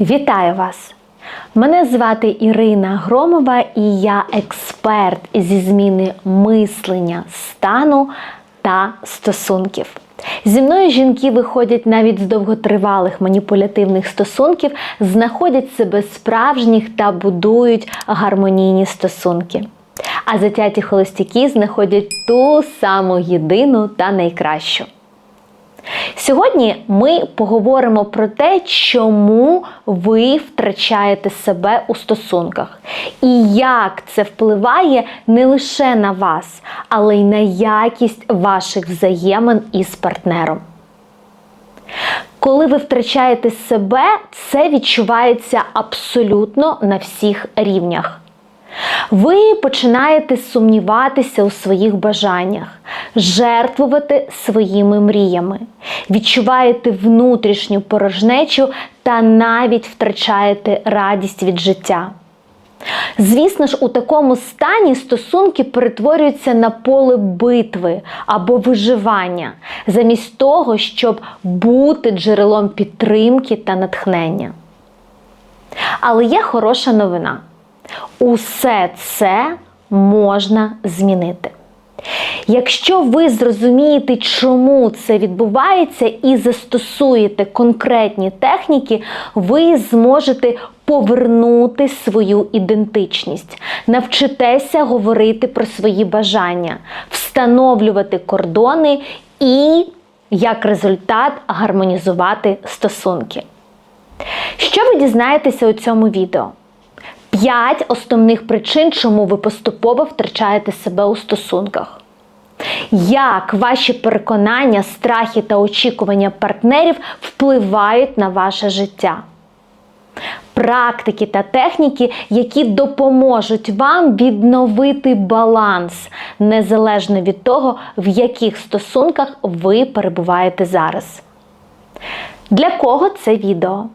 Вітаю вас! Мене звати Ірина Громова і я експерт зі зміни мислення, стану та стосунків. Зі мною жінки виходять навіть з довготривалих маніпулятивних стосунків, знаходять себе справжніх та будують гармонійні стосунки. А затяті холостяки знаходять ту саму єдину та найкращу. Сьогодні ми поговоримо про те, чому ви втрачаєте себе у стосунках, і як це впливає не лише на вас, але й на якість ваших взаємин із партнером. Коли ви втрачаєте себе, це відчувається абсолютно на всіх рівнях. Ви починаєте сумніватися у своїх бажаннях, жертвувати своїми мріями, відчуваєте внутрішню порожнечу та навіть втрачаєте радість від життя. Звісно ж, у такому стані стосунки перетворюються на поле битви або виживання, замість того, щоб бути джерелом підтримки та натхнення. Але є хороша новина. Усе це можна змінити. Якщо ви зрозумієте, чому це відбувається, і застосуєте конкретні техніки, ви зможете повернути свою ідентичність, навчитеся говорити про свої бажання, встановлювати кордони і, як результат, гармонізувати стосунки. Що ви дізнаєтеся у цьому відео? П'ять основних причин, чому ви поступово втрачаєте себе у стосунках. Як ваші переконання, страхи та очікування партнерів впливають на ваше життя? Практики та техніки, які допоможуть вам відновити баланс, незалежно від того, в яких стосунках ви перебуваєте зараз. Для кого це відео?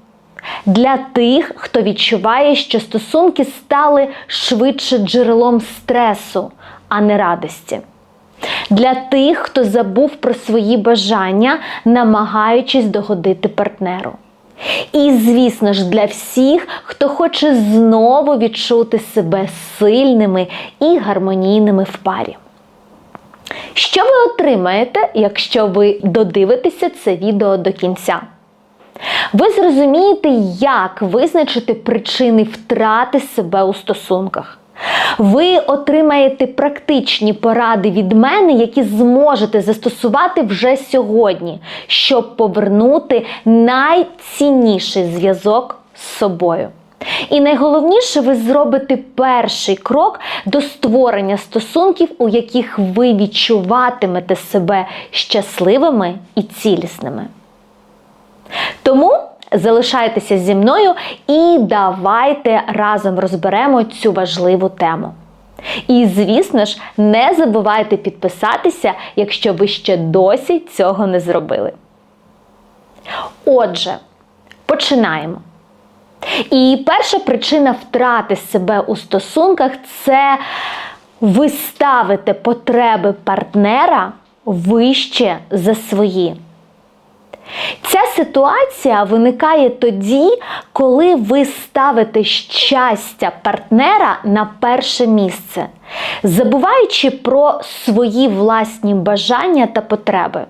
Для тих, хто відчуває, що стосунки стали швидше джерелом стресу, а не радості. Для тих, хто забув про свої бажання, намагаючись догодити партнеру. І, звісно ж, для всіх, хто хоче знову відчути себе сильними і гармонійними в парі. Що ви отримаєте, якщо ви додивитеся це відео до кінця? Ви зрозумієте, як визначити причини втрати себе у стосунках. Ви отримаєте практичні поради від мене, які зможете застосувати вже сьогодні, щоб повернути найцінніший зв'язок з собою. І найголовніше, ви зробите перший крок до створення стосунків, у яких ви відчуватимете себе щасливими і цілісними. Тому залишайтеся зі мною і давайте разом розберемо цю важливу тему. І, звісно ж, не забувайте підписатися, якщо ви ще досі цього не зробили. Отже, починаємо. І перша причина втрати себе у стосунках це ви ставите потреби партнера вище за свої. Ця ситуація виникає тоді, коли ви ставите щастя партнера на перше місце, забуваючи про свої власні бажання та потреби.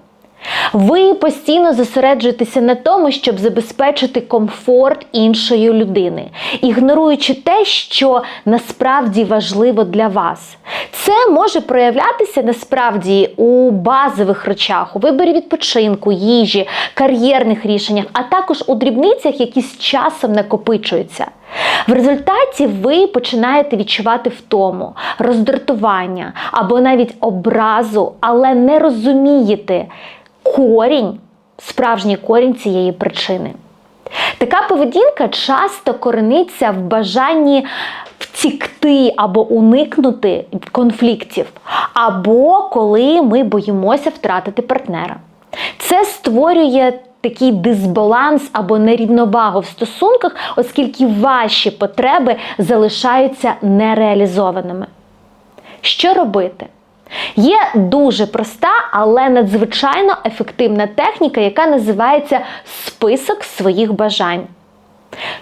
Ви постійно зосереджуєтеся на тому, щоб забезпечити комфорт іншої людини, ігноруючи те, що насправді важливо для вас. Це може проявлятися насправді у базових речах, у виборі відпочинку, їжі, кар'єрних рішеннях, а також у дрібницях, які з часом накопичуються. В результаті ви починаєте відчувати втому, роздратування або навіть образу, але не розумієте корінь, справжній корінь цієї причини. Така поведінка часто корениться в бажанні втікти або уникнути конфліктів, або коли ми боїмося втратити партнера. Це створює такий дисбаланс або нерівновагу в стосунках, оскільки ваші потреби залишаються нереалізованими. Що робити? Є дуже проста, але надзвичайно ефективна техніка, яка називається список своїх бажань.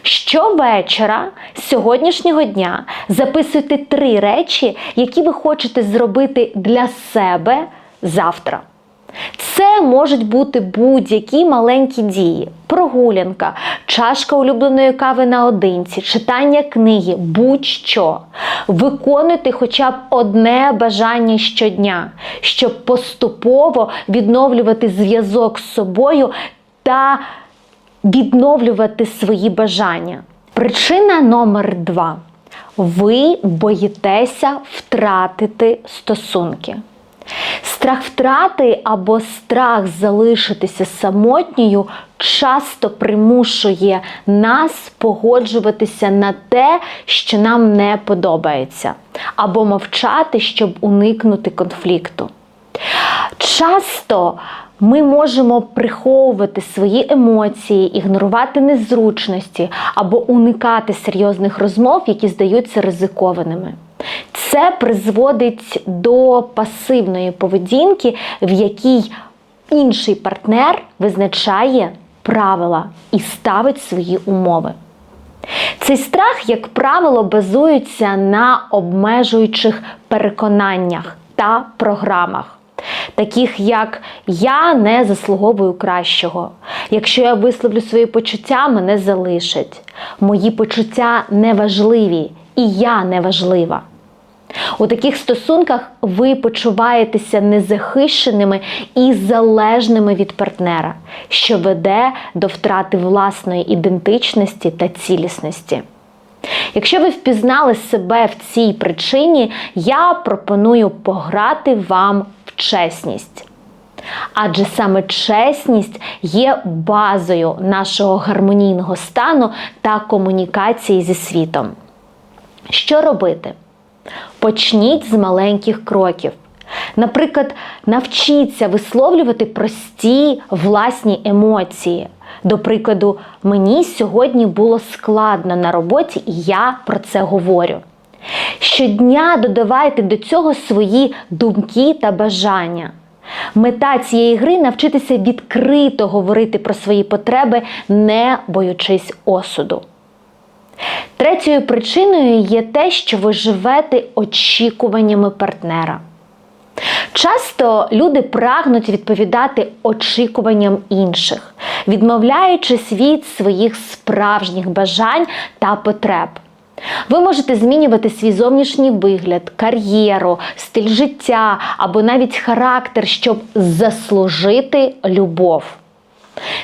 Щовечора сьогоднішнього дня записуйте три речі, які ви хочете зробити для себе завтра. Це можуть бути будь-які маленькі дії: прогулянка, чашка улюбленої кави наодинці, читання книги, будь-що. Виконуйте хоча б одне бажання щодня, щоб поступово відновлювати зв'язок з собою та відновлювати свої бажання. Причина номер два. Ви боїтеся втратити стосунки. Страх втрати або страх залишитися самотньою часто примушує нас погоджуватися на те, що нам не подобається, або мовчати, щоб уникнути конфлікту. Часто ми можемо приховувати свої емоції, ігнорувати незручності або уникати серйозних розмов, які здаються ризикованими. Це призводить до пасивної поведінки, в якій інший партнер визначає правила і ставить свої умови. Цей страх, як правило, базується на обмежуючих переконаннях та програмах. Таких як я не заслуговую кращого. Якщо я висловлю свої почуття, мене залишать. Мої почуття неважливі, і я неважлива. У таких стосунках ви почуваєтеся незахищеними і залежними від партнера, що веде до втрати власної ідентичності та цілісності. Якщо ви впізнали себе в цій причині, я пропоную пограти вам в чесність. Адже саме чесність є базою нашого гармонійного стану та комунікації зі світом. Що робити? Почніть з маленьких кроків. Наприклад, навчіться висловлювати прості власні емоції. До прикладу, мені сьогодні було складно на роботі, і я про це говорю. Щодня додавайте до цього свої думки та бажання. Мета цієї гри навчитися відкрито говорити про свої потреби, не боючись осуду. Третьою причиною є те, що ви живете очікуваннями партнера. Часто люди прагнуть відповідати очікуванням інших, відмовляючись від своїх справжніх бажань та потреб. Ви можете змінювати свій зовнішній вигляд, кар'єру, стиль життя або навіть характер, щоб заслужити любов.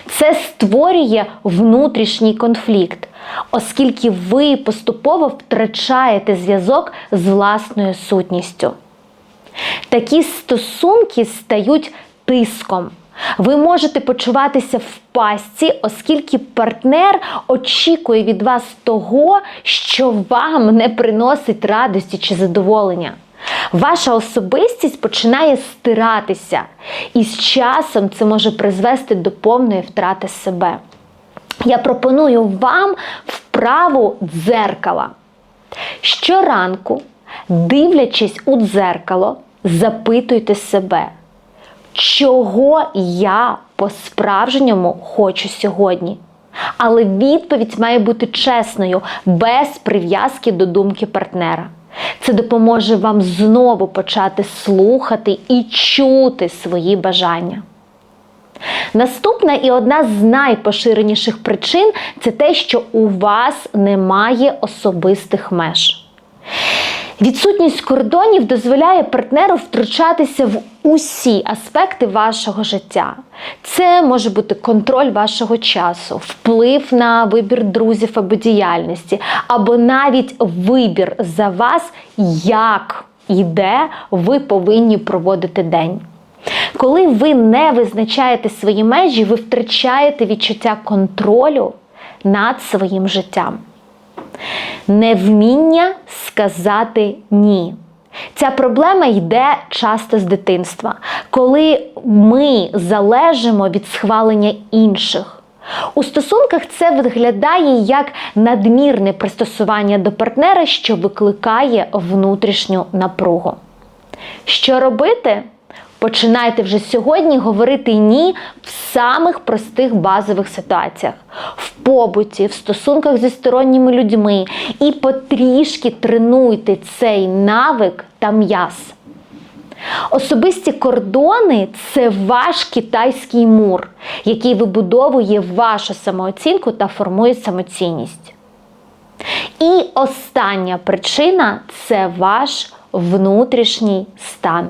Це створює внутрішній конфлікт, оскільки ви поступово втрачаєте зв'язок з власною сутністю. Такі стосунки стають тиском. Ви можете почуватися в пастці, оскільки партнер очікує від вас того, що вам не приносить радості чи задоволення. Ваша особистість починає стиратися, і з часом це може призвести до повної втрати себе. Я пропоную вам вправу дзеркала. Щоранку, дивлячись у дзеркало, запитуйте себе, чого я по-справжньому хочу сьогодні. Але відповідь має бути чесною, без прив'язки до думки партнера. Це допоможе вам знову почати слухати і чути свої бажання. Наступна і одна з найпоширеніших причин це те, що у вас немає особистих меж. Відсутність кордонів дозволяє партнеру втручатися в усі аспекти вашого життя. Це може бути контроль вашого часу, вплив на вибір друзів або діяльності, або навіть вибір за вас, як і де ви повинні проводити день. Коли ви не визначаєте свої межі, ви втрачаєте відчуття контролю над своїм життям. Невміння сказати ні. Ця проблема йде часто з дитинства, коли ми залежимо від схвалення інших. У стосунках це виглядає як надмірне пристосування до партнера, що викликає внутрішню напругу. Що робити? Починайте вже сьогодні говорити ні в самих простих базових ситуаціях, в побуті, в стосунках зі сторонніми людьми і потрішки тренуйте цей навик та м'яз. Особисті кордони це ваш китайський мур, який вибудовує вашу самооцінку та формує самоцінність. І остання причина це ваш внутрішній стан.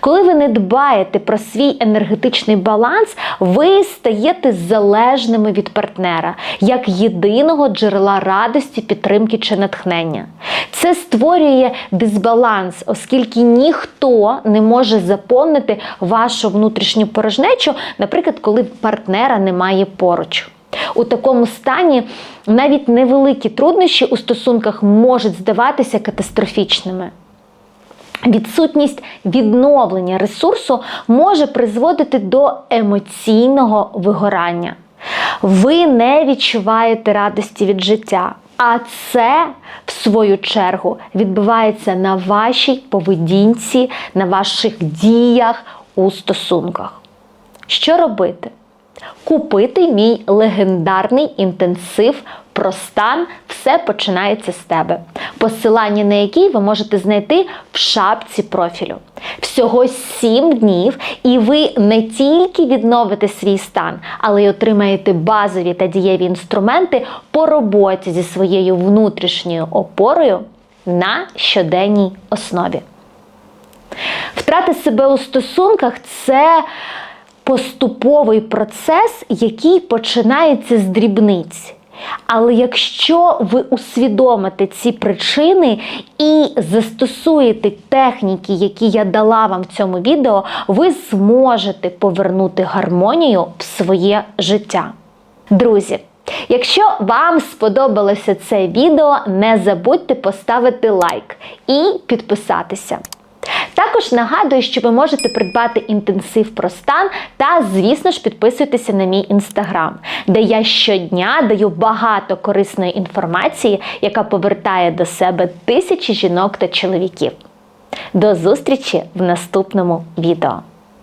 Коли ви не дбаєте про свій енергетичний баланс, ви стаєте залежними від партнера як єдиного джерела радості, підтримки чи натхнення. Це створює дисбаланс, оскільки ніхто не може заповнити вашу внутрішню порожнечу, наприклад, коли партнера немає поруч. У такому стані навіть невеликі труднощі у стосунках можуть здаватися катастрофічними. Відсутність відновлення ресурсу може призводити до емоційного вигорання. Ви не відчуваєте радості від життя, а це, в свою чергу, відбувається на вашій поведінці, на ваших діях у стосунках. Що робити? Купити мій легендарний інтенсив про стан все починається з тебе. Посилання на який ви можете знайти в шапці профілю. Всього 7 днів, і ви не тільки відновите свій стан, але й отримаєте базові та дієві інструменти по роботі зі своєю внутрішньою опорою на щоденній основі. Втрати себе у стосунках це поступовий процес, який починається з дрібниць. Але якщо ви усвідомите ці причини і застосуєте техніки, які я дала вам в цьому відео, ви зможете повернути гармонію в своє життя. Друзі, якщо вам сподобалося це відео, не забудьте поставити лайк і підписатися. Також нагадую, що ви можете придбати інтенсив про стан та, звісно ж, підписуйтеся на мій інстаграм, де я щодня даю багато корисної інформації, яка повертає до себе тисячі жінок та чоловіків. До зустрічі в наступному відео!